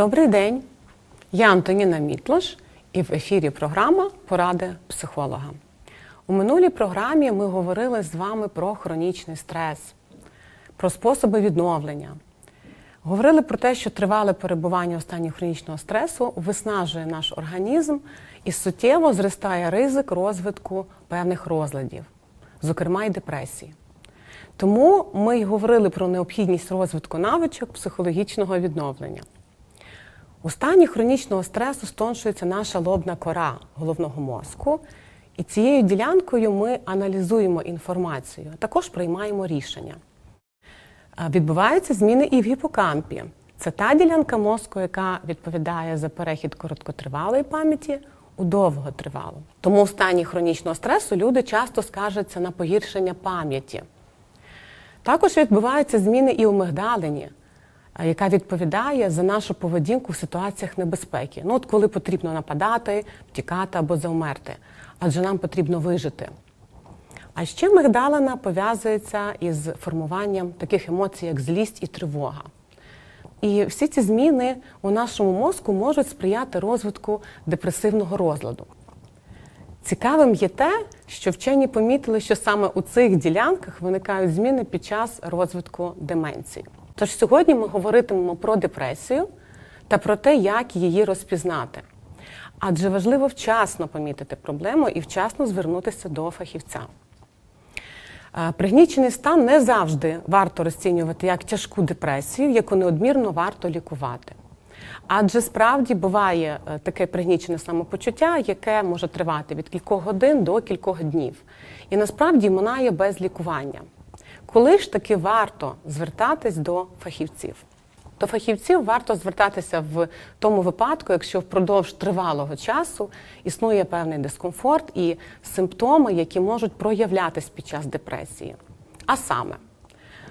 Добрий день, я Антоніна Мітлаш і в ефірі програма Поради психолога. У минулій програмі ми говорили з вами про хронічний стрес, про способи відновлення. Говорили про те, що тривале перебування у стані хронічного стресу виснажує наш організм і суттєво зростає ризик розвитку певних розладів, зокрема й депресії. Тому ми й говорили про необхідність розвитку навичок психологічного відновлення. У стані хронічного стресу стоншується наша лобна кора головного мозку, і цією ділянкою ми аналізуємо інформацію, а також приймаємо рішення. Відбуваються зміни і в гіпокампі. Це та ділянка мозку, яка відповідає за перехід короткотривалої пам'яті у довготривалу. Тому в стані хронічного стресу люди часто скаржаться на погіршення пам'яті. Також відбуваються зміни і у мигдалині, яка відповідає за нашу поведінку в ситуаціях небезпеки. Ну, от коли потрібно нападати, втікати або завмерти, адже нам потрібно вижити. А ще мигдалина пов'язується із формуванням таких емоцій, як злість і тривога. І всі ці зміни у нашому мозку можуть сприяти розвитку депресивного розладу. Цікавим є те, що вчені помітили, що саме у цих ділянках виникають зміни під час розвитку деменції. Тож сьогодні ми говоритимемо про депресію та про те, як її розпізнати. Адже важливо вчасно помітити проблему і вчасно звернутися до фахівця. Е, Пригнічений стан не завжди варто розцінювати як тяжку депресію, яку неодмірно варто лікувати. Адже справді буває е, таке пригнічене самопочуття, яке може тривати від кількох годин до кількох днів. І насправді минає без лікування. Коли ж таки варто звертатись до фахівців? До фахівців варто звертатися в тому випадку, якщо впродовж тривалого часу існує певний дискомфорт і симптоми, які можуть проявлятись під час депресії. А саме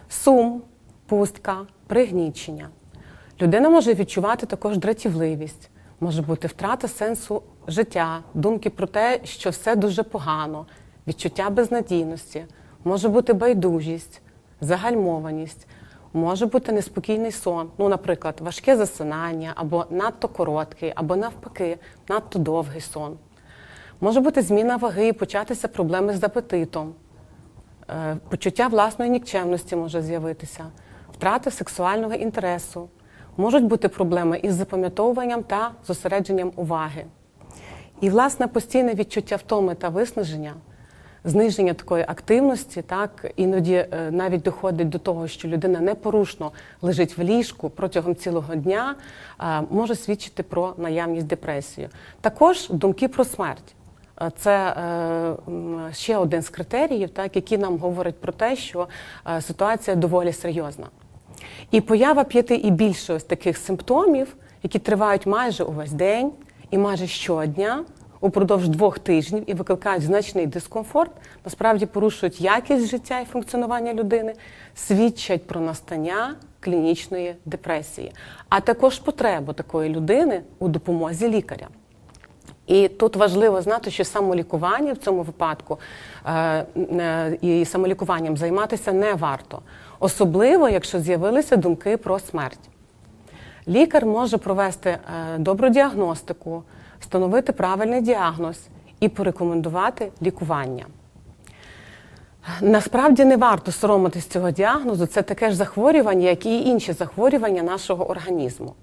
сум, пустка, пригнічення. Людина може відчувати також дратівливість, може бути втрата сенсу життя, думки про те, що все дуже погано, відчуття безнадійності, може бути байдужість, загальмованість, може бути неспокійний сон, ну, наприклад, важке засинання, або надто короткий, або навпаки, надто довгий сон. Може бути зміна ваги і початися проблеми з апетитом. Е, Почуття власної нікчемності може з'явитися, втрата сексуального інтересу. Можуть бути проблеми із запам'ятовуванням та зосередженням уваги. І, власне, постійне відчуття втоми та виснаження, зниження такої активності, так іноді е, навіть доходить до того, що людина непорушно лежить в ліжку протягом цілого дня, е, може свідчити про наявність депресії. Також думки про смерть. Е, Це ще один з критеріїв, так, які нам говорять про те, що ситуація доволі серйозна. І поява п'яти і більше ось таких симптомів, які тривають майже увесь день і майже щодня, упродовж двох тижнів і викликають значний дискомфорт, насправді порушують якість життя і функціонування людини, свідчать про настання клінічної депресії, а також потребу такої людини у допомозі лікаря. І тут важливо знати, що самолікування в цьому випадку е, е, і самолікуванням займатися не варто, особливо якщо з'явилися думки про смерть. Лікар може провести е, добру діагностику, встановити правильний діагноз і порекомендувати лікування. Насправді не варто соромитись цього діагнозу. Це таке ж захворювання, як і інші захворювання нашого організму.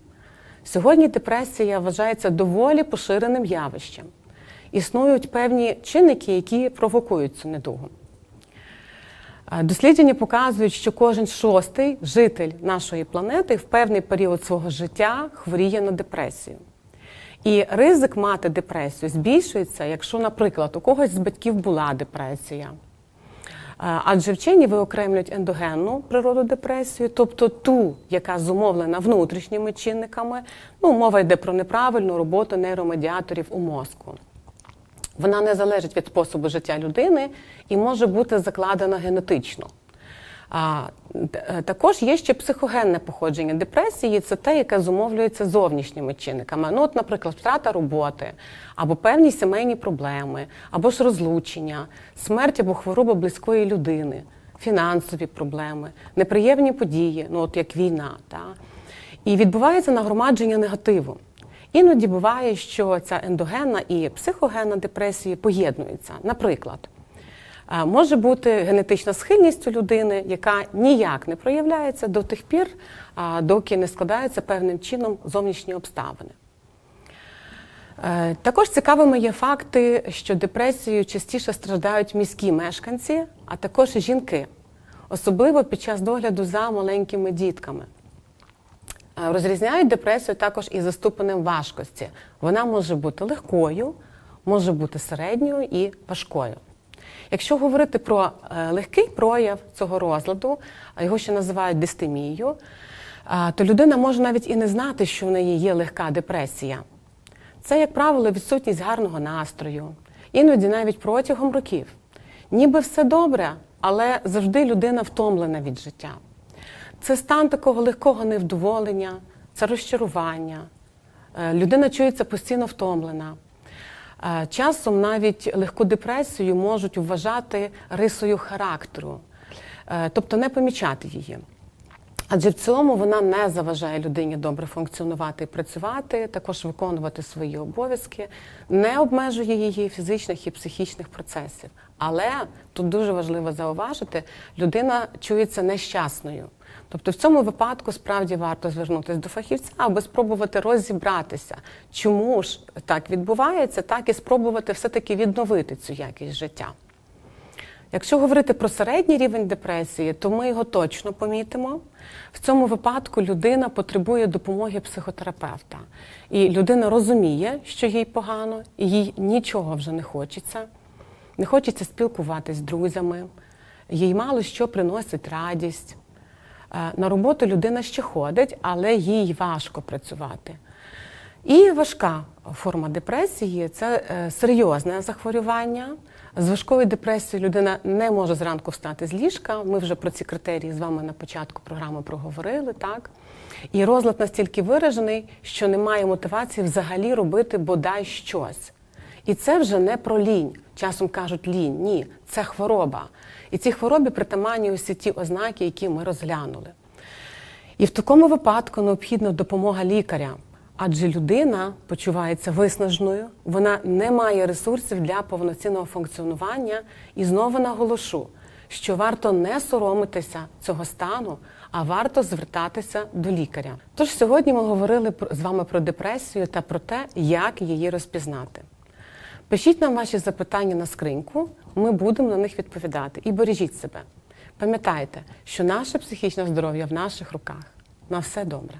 Сьогодні депресія вважається доволі поширеним явищем. Існують певні чинники, які провокують цю недугу. Е, Дослідження показують, що кожен шостий житель нашої планети в певний період свого життя хворіє на депресію. І ризик мати депресію збільшується, якщо, наприклад, у когось з батьків була депресія. Е, Адже вчені виокремлюють ендогенну природу депресії, тобто ту, яка зумовлена внутрішніми чинниками. Ну, мова йде про неправильну роботу нейромедіаторів у мозку. Вона не залежить від способу життя людини і може бути закладена генетично. Е, також є ще психогенне походження депресії, це те, яке зумовлюється зовнішніми чинниками. Ну, от, наприклад, втрата роботи, або певні сімейні проблеми, або ж розлучення, смерть або хвороба близької людини, фінансові проблеми, неприємні події, ну от як війна. Та? І відбувається нагромадження негативу. Іноді буває, що ця ендогенна і психогенна депресії поєднуються. Наприклад, може бути генетична схильність у людини, яка ніяк не проявляється до тих пір, доки не складаються певним чином зовнішні обставини. Е, Також цікавими є факти, що депресією частіше страждають міські мешканці, а також жінки, особливо під час догляду за маленькими дітками. Е, Розрізняють депресію також і за ступенем важкості. Вона може бути легкою, може бути середньою і важкою. Якщо говорити про е, легкий прояв цього розладу, його ще називають дистемією, то людина може навіть і не знати, що в неї є легка депресія. Це, як правило, відсутність гарного настрою, іноді навіть протягом років. Ніби все добре, але завжди людина втомлена від життя. Це стан такого легкого невдоволення, це розчарування. Е, Людина чується постійно втомлена. Е, Часом навіть легку депресію можуть вважати рисою характеру, е, тобто не помічати її. Адже в цілому вона не заважає людині добре функціонувати і працювати, також виконувати свої обов'язки, не обмежує її фізичних і психічних процесів. Але тут дуже важливо зауважити, людина чується нещасною. Тобто в цьому випадку справді варто звернутися до фахівця, аби спробувати розібратися, чому ж так відбувається, так і спробувати все-таки відновити цю якість життя. Якщо говорити про середній рівень депресії, то ми його точно помітимо. В цьому випадку людина потребує допомоги психотерапевта. І людина розуміє, що їй погано, і їй нічого вже не хочеться. Не хочеться спілкуватись з друзями, їй мало що приносить радість. Е, На роботу людина ще ходить, але їй важко працювати. І важка форма депресії це е, серйозне захворювання. З важкою депресією людина не може зранку встати з ліжка. Ми вже про ці критерії з вами на початку програми проговорили. Так? І розлад настільки виражений, що немає мотивації взагалі робити бодай щось. І це вже не про лінь. Часом кажуть лінь. Ні, це хвороба. І цій хворобі притаманні усі ті ознаки, які ми розглянули. І в такому випадку необхідна допомога лікаря, адже людина почувається виснаженою, вона не має ресурсів для повноцінного функціонування. І знову наголошу, що варто не соромитися цього стану, а варто звертатися до лікаря. Тож сьогодні ми говорили з вами про депресію та про те, як її розпізнати. Пишіть нам ваші запитання на скриньку, ми будемо на них відповідати. І бережіть себе. Пам'ятайте, що наше психічне здоров'я в наших руках. На все добре.